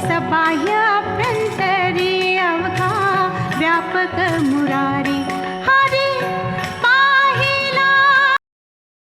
सबाह्य अभ्यंतरी अवघा व्यापक मुरारी